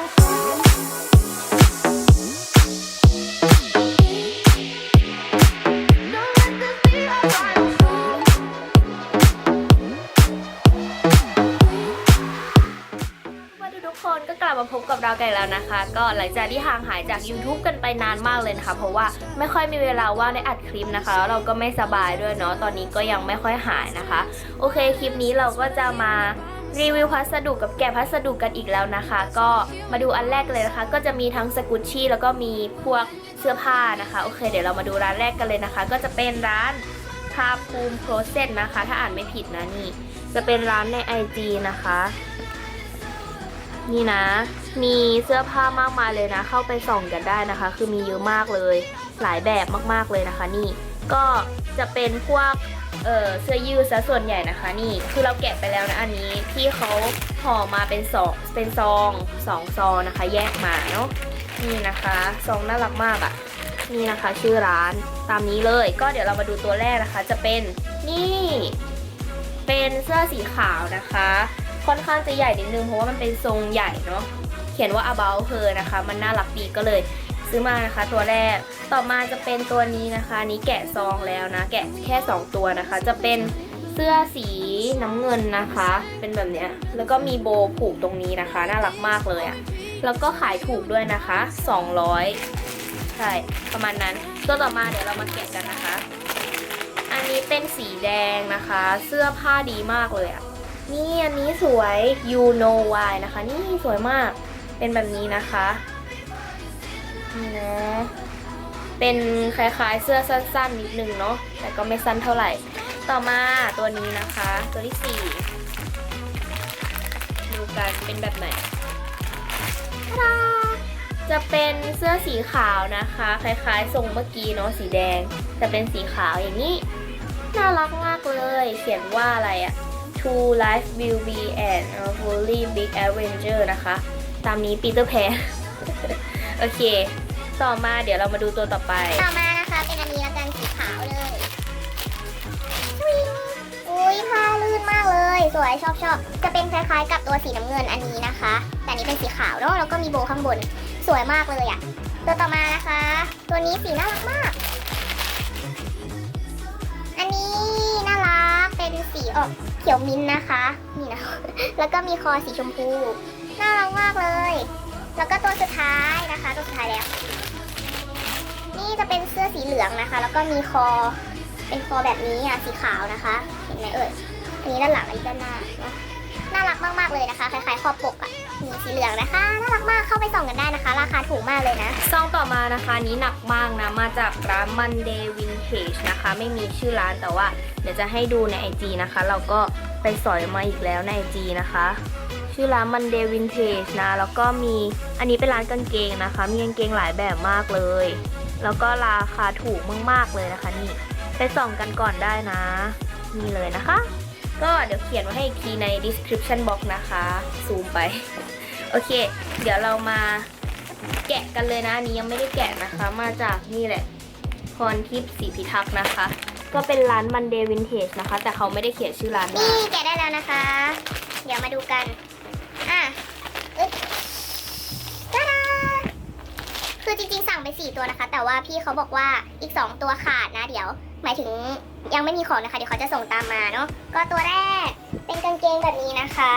สวัสดีทุกคนก็กลับมาพบกับเรากันแล้วนะคะ ก็หลังจากที่ห่างหายจาก YouTube กันไปนานมากเลยนะคะ เพราะว่าไม่ค่อยมีเวลาว่างได้อัดคลิปนะคะแล้วเราก็ไม่สบายด้วยเนาะตอนนี้ก็ยังไม่ค่อยหายนะคะ โอเคคลิปนี้เราก็จะมา รีวิวพัสดุกับแกะพัสดุกันอีกแล้วนะคะ ก็มาดูอันแรกเลยนะคะ ก็จะมีทั้งสกุชชี่แล้วก็มีพวกเสื้อผ้านะคะโอเค เดี๋ยวเรามาดูร้านแรกกันเลยนะคะ ก็จะเป็นร้านพาภูมิโครเซนนะคะ ถ้าอ่านไม่ผิดนะนี่ จะเป็นร้านใน IG นะคะ นี่นะ มีเสื้อผ้ามากมายเลยนะ เข้าไปส่องกันได้นะคะ คือมีเยอะมากเลย หลายแบบมากๆเลยนะคะ นี่ก็จะเป็นพวก เออเสื้อยืดซะส่วนใหญ่นะคะ นี่คือเราแกะไปแล้วนะอันนี้พี่เขาห่อมาเป็นสองเป็นซองสองซองนะคะ แยกมาเนาะนี่นะคะซองน่ารักมากอะ่ะนี่นะคะ ชื่อร้านตามนี้เลยก็เดี๋ยวเรามาดูตัวแรกนะคะ จะเป็นนี่ เป็นเสื้อสีขาวนะคะ ค่อนข้างจะใหญ่นิดนึงเพราะว่ามันเป็นทรงใหญ่เนาะเขียนว่า about her นะคะ มันน่ารักดีก็เลย ซื้อมานะคะตัวแรก ต่อมาจะเป็นตัวนี้นะคะนี้แกะซองแล้วนะ แกะแค่ 2 ตัวนะคะ จะเป็นเสื้อสีน้ำเงินนะคะ เป็นแบบเนี้ย แล้วก็มีโบผูกตรงนี้นะคะ น่ารักมากเลยอะ่ะ แล้วก็ขายถูกด้วยนะคะ 200 ใช่ ประมาณนั้น ตัวต่อมาเดี๋ยวเรามาแกะกันนะคะ อันนี้เป็นสีแดงนะคะ เสื้อผ้าดีมากเลยอะ่ะ นี่อันนี้สวย you know why นะคะ นี่สวยมาก เป็นแบบนี้นะคะ นี่นะ เป็นคล้ายๆเสื้อสั้นๆนิดนึงเนาะ แต่ก็ไม่สั้นเท่าไหร่ ต่อมาตัวนี้นะคะ ตัวที่สี่ดูกันเป็นแบบไหนจะเป็นเสื้อสีขาวนะคะ คล้ายๆทรงเมื่อกี้เนาะสีแดงแต่เป็นสีขาวอย่างนี้ น่ารักมากเลย เขียนว่าอะไรอะ Two Life Will Be and a Fully Big Adventure นะคะ ตามนี้ปีเตอร์แพนโอเค ต่อมาเดี๋ยวเรามาดูตัวต่อไป ต่อมานะคะเป็นอันนี้ละกันสีขาวเลยอุ้ยผ้าลื่นมากเลย สวยชอบชอบจะเป็นคล้ายๆ กับตัวสีน้ำเงินอันนี้นะคะ แต่อันนี้เป็นสีขาวเนาะแล้วก็มีโบข้างบนสวยมากเลยอะ่ะตัวต่อมานะคะ ตัวนี้สีน่ารักมาก อันนี้น่ารักเป็นสีออกเขียวมิ้นนะคะ นี่นะ แล้วก็มีคอสีชมพู น่ารักมากเลย แล้วก็ตัวสุดท้ายนะคะ ลืองนะคะ แล้วก็มีคอเป็นคอแบบนี้อะสีขาวนะคะ เห็นไหมเอ่ยอันนี้ด้านหลังอันนี้ด้านหน้าน่ารักมากๆเลยนะคะคล้ายๆคอปกอะนี่สีเหลืองนะคะน่ารักมากเข้าไปส่องกันได้นะคะ ราคาถูกมากเลยนะซองต่อมานะคะนี้หนักมากนะมาจากร้าน Monday Vintage นะคะ ไม่มีชื่อร้านแต่ว่า เดี๋ยวจะให้ดูใน IG นะคะ เราก็ไปสอยมาอีกแล้วใน IG นะคะ ชื่อร้าน Monday Vintage นะ แล้วก็มีอันนี้เป็นร้านกางเกงนะคะ มีกางเกงหลายแบบมากเลย แล้วก็ราคาถูกมากๆเลยนะคะ นี่ไปส่องกันก่อนได้นะ นี่เลยนะคะ ก็เดี๋ยวเขียนไว้ให้อีกทีใน description box นะคะ ซูมไป โอเค เดี๋ยวเรามาแกะกันเลยนะอันนี้ยังไม่ได้แกะนะคะ มาจากนี่แหละพรทิพย์ศรีพิทักษ์นะคะ ก็เป็นร้าน Monday Vintage นะคะ แต่เขาไม่ได้เขียนชื่อร้านนี่แกะได้แล้วนะคะ เดี๋ยวมาดูกัน อะ คือจริงๆสั่งไปสี่ตัวนะคะ แต่ว่าพี่เขาบอกว่าอีกสองตัวขาดนะเดี๋ยว หมายถึงยังไม่มีของนะคะ เดี๋ยวเขาจะส่งตามมาเนาะก็ตัวแรกเป็นกางเกงแบบนี้นะคะ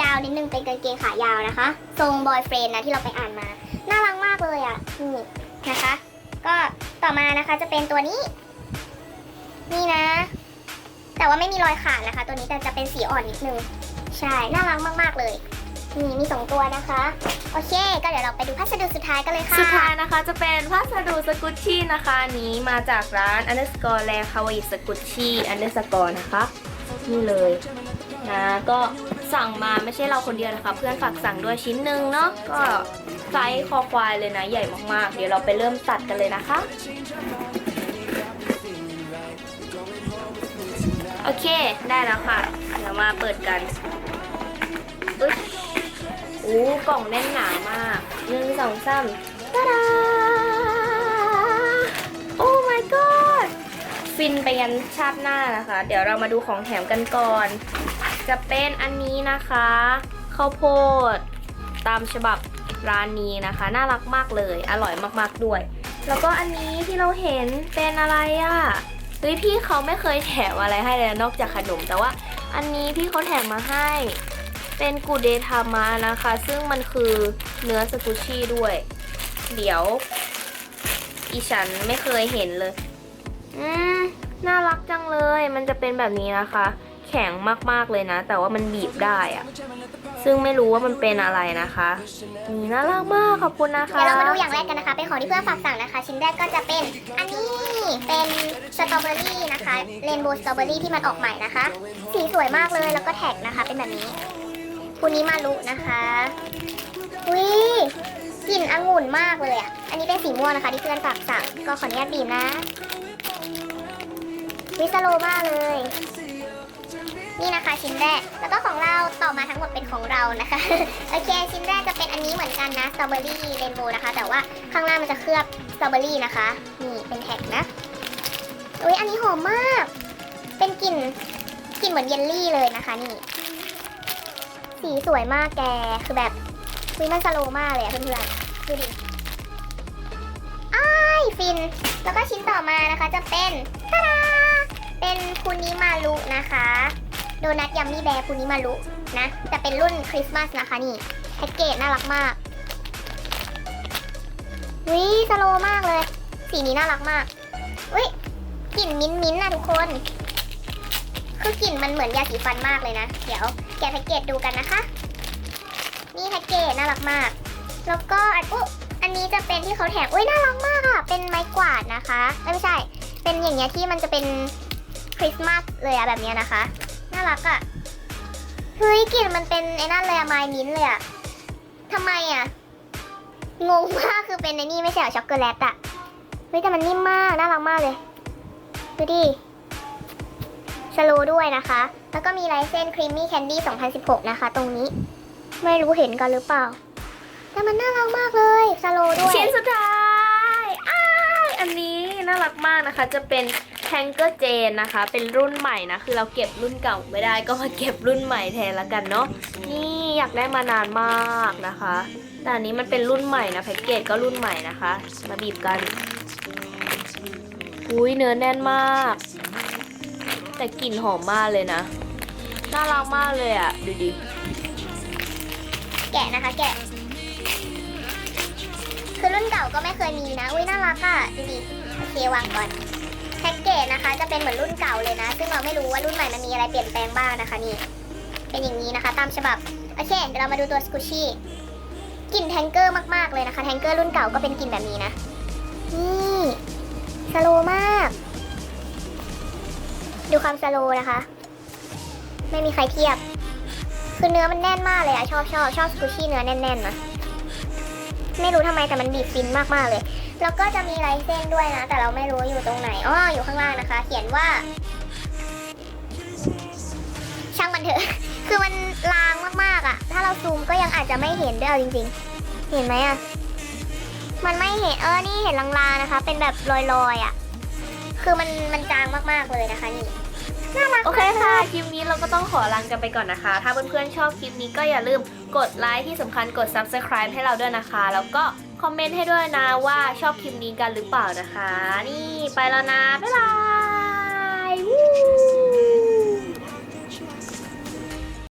ยาวนิดนึงเป็นกางเกงขายาวนะคะ ทรงบอยเฟรนนะที่เราไปอ่านมา น่ารักมากเลยอะนี่นะคะ ก็ต่อมานะคะจะเป็นตัวนี้ นี่นะ แต่ว่าไม่มีรอยขาดนะคะ ตัวนี้แต่จะเป็นสีอ่อนนิดนึงใช่น่ารักมากๆเลย นี่มีสองตัวนะคะ โอเค ก็เดี๋ยวเราไปดูพัสดุสุดท้ายกันเลยค่ะ สุดท้ายนะคะจะเป็นพัสดุสกุชชี่นะคะนี้มาจากร้าน underscore แลคาวาอิสกุชชี่ underscore นะคะนี่เลยนะก็สั่งมาไม่ใช่เราคนเดียวนะคะ เพื่อนฝากสั่งด้วยชิ้นหนึ่งเนาะก็ไซส์คอควายเลยนะ ใหญ่มากๆ เดี๋ยวเราไปเริ่มตัดกันเลยนะคะ โอเคได้แล้วค่ะ เดี๋ยวมาเปิดกันอุ๊ย อ้กล่องแน่นหนามากหนึ่งสองสามตาดาโอ้ my god ฟินไปยันชาติหน้านะคะ เดี๋ยวเรามาดูของแถมกันก่อน จะเป็นอันนี้นะคะข้าวโพด ตามฉบับร้านนี้นะคะ น่ารักมากเลย อร่อยมากๆด้วย แล้วก็อันนี้ที่เราเห็นเป็นอะไรอะ่ะเฮ้ยพี่เขาไม่เคยแถมอะไรให้เลยนอกจากขนม แต่ว่าอันนี้พี่เขาแถมมาให้ เป็นกูเดทามะนะคะ ซึ่งมันคือเนื้อสกุชี่ด้วย เดี๋ยว อีฉันไม่เคยเห็นเลย อืม น่ารักจังเลย มันจะเป็นแบบนี้นะคะ แข็งมากๆเลยนะ แต่ว่ามันบีบได้อะซึ่งไม่รู้ว่ามันเป็นอะไรนะคะนี่น่ารักมากขอบคุณนะคะ เดี๋ยวเรามาดูอย่างแรกกันนะคะ เป็นของที่เพื่อนฝากสั่งนะคะ ชิ้นแรกก็จะเป็นอันนี้เป็นสตรอเบอรี่นะคะเรนโบว์สตรอเบอรี่ที่มันออกใหม่นะคะ สีสวยมากเลยแล้วก็แท็กนะคะ เป็นแบบนี้ คูนี้มารุนะคะวิกลิ่นองุ่นมากเลยอะ อันนี้เป็นสีม่วงนะคะ ที่เพื่อนฝากสั่ง ก็ขออนุญาตบีบนะ วิสโลมากเลย นี่นะคะชิ้นแรก แล้วก็ของเราต่อมาทั้งหมดเป็นของเรานะคะ โอเค ชิ้นแรกจะเป็นอันนี้เหมือนกันนะสตรอเบอรี่เรนโบว์นะคะ แต่ว่าข้างล่างมันจะเคลือบสตรอเบอรี่นะคะ นี่เป็นแท็กนะ อุ้ยอันนี้หอมมาก เป็นกลิ่นกลิ่นเหมือนเยลลี่เลยนะคะนี่ สีสวยมากแก คือแบบวิมันสโลมากเลยอะเพื่อนๆ ดูดิอ้ายฟิน แล้วก็ชิ้นต่อมานะคะจะเป็นทาดาเป็นคุนิมารุนะคะ โดนัทยัมมี่แบร์คุนิมารุนะ แต่เป็นรุ่นคริสต์มาสนะคะนี่ แพ็กเกจน่ารักมากวิสโลมากเลย สีนี้น่ารักมากวิกลิ่นมิ้นท์มิ้นท์นะทุกคน คือกลิ่นมันเหมือนยาสีฟันมากเลยนะ เดี๋ยว แกะแพ็กเกจดูกันนะคะ นี่แพ็กเกจน่ารักมาก แล้วก็อันอุ๊อันนี้จะเป็นที่เขาแถมอุ้ยน่ารักมากอะเป็นไม้กวาดนะคะไม่ใช่ เป็นอย่างเงี้ยที่มันจะเป็นคริสต์มาสเลยอะแบบเนี้ยนะคะ น่ารักอะเฮ้ยกลิ่นมันเป็นไอ้นั่นเลยอะไม้มิ้นท์เลยอะทำไมอะงงมากคือเป็นในนี่ไม่ใช่หรอช็อกโกแลตอะเฮ้ยแต่มันนิ่มมากน่ารักมากเลย ดูดิสโลด้วยนะคะ แล้วก็มีลายเส้น Creamy Candy 2016 นะคะ ตรงนี้ ไม่รู้เห็นกันหรือเปล่า แต่มันน่ารักมากเลยสโลด้วย ชิ้นสุดท้ายอ้ายอันนี้น่ารักมากนะคะ จะเป็นแทงเกอร์เจนนะคะ เป็นรุ่นใหม่นะ คือเราเก็บรุ่นเก่าไม่ได้ก็มาเก็บรุ่นใหม่แทนละกันเนาะ นี่อยากได้มานานมากนะคะ แต่อันนี้มันเป็นรุ่นใหม่นะแพ็กเกจก็รุ่นใหม่นะคะ มาบีบกัน อุ้ยเนื้อแน่นมาก แต่กลิ่นหอมมากเลยนะ น่ารักมากเลยอะ่ะ ดูดิ แกะนะคะแกะ คือรุ่นเก่าก็ไม่เคยมีนะ อุ้ยน่ารักอะ ดูดิโอเควางก่อนแพ็กเกจนะคะจะเป็นเหมือนรุ่นเก่าเลยนะ ซึ่งเราไม่รู้ว่ารุ่นใหม่มันมีอะไรเปลี่ยนแปลงบ้างนะคะนี่ เป็นอย่างนี้นะคะ ตามฉบับ โอเค เดี๋ยวเรามาดูตัวสกูชี่กลิ่นแทงเกอร์มากๆเลยนะคะ แทงเกอร์รุ่นเก่าก็เป็นกลิ่นแบบนี้นะ นี่สโลมาก ดูความสโลนะคะ ไม่มีใครเทียบ คือเนื้อมันแน่นมากเลยอะชอบชอบชอบสกูชี่เนื้อแน่นๆนะไม่รู้ทำไมแต่มันบีบฟินมากๆเลย แล้วก็จะมีลายเส้นด้วยนะ แต่เราไม่รู้อยู่ตรงไหนอ๋ออยู่ข้างล่างนะคะ เขียนว่า ช่างมันเถอะ คือมันลางมากๆอะถ้าเราซูมก็ยังอาจจะไม่เห็นด้วยเอาจริง ๆ เห็นไหมอะมันไม่เห็นเออนี่เห็นลางๆนะคะ เป็นแบบลอยๆอะคือมันมันจางมากๆเลยนะคะนี่ โอเคค่ะ คลิปนี้เราก็ต้องขอลากันไปก่อนนะคะ ถ้าเพื่อนๆชอบคลิปนี้ก็อย่าลืมกดไลค์ที่สำคัญกด subscribe ให้เราด้วยนะคะ แล้วก็คอมเมนต์ให้ด้วยนะว่าชอบคลิปนี้กันหรือเปล่านะคะ นี่ไปแล้วนะ บ๊ายบาย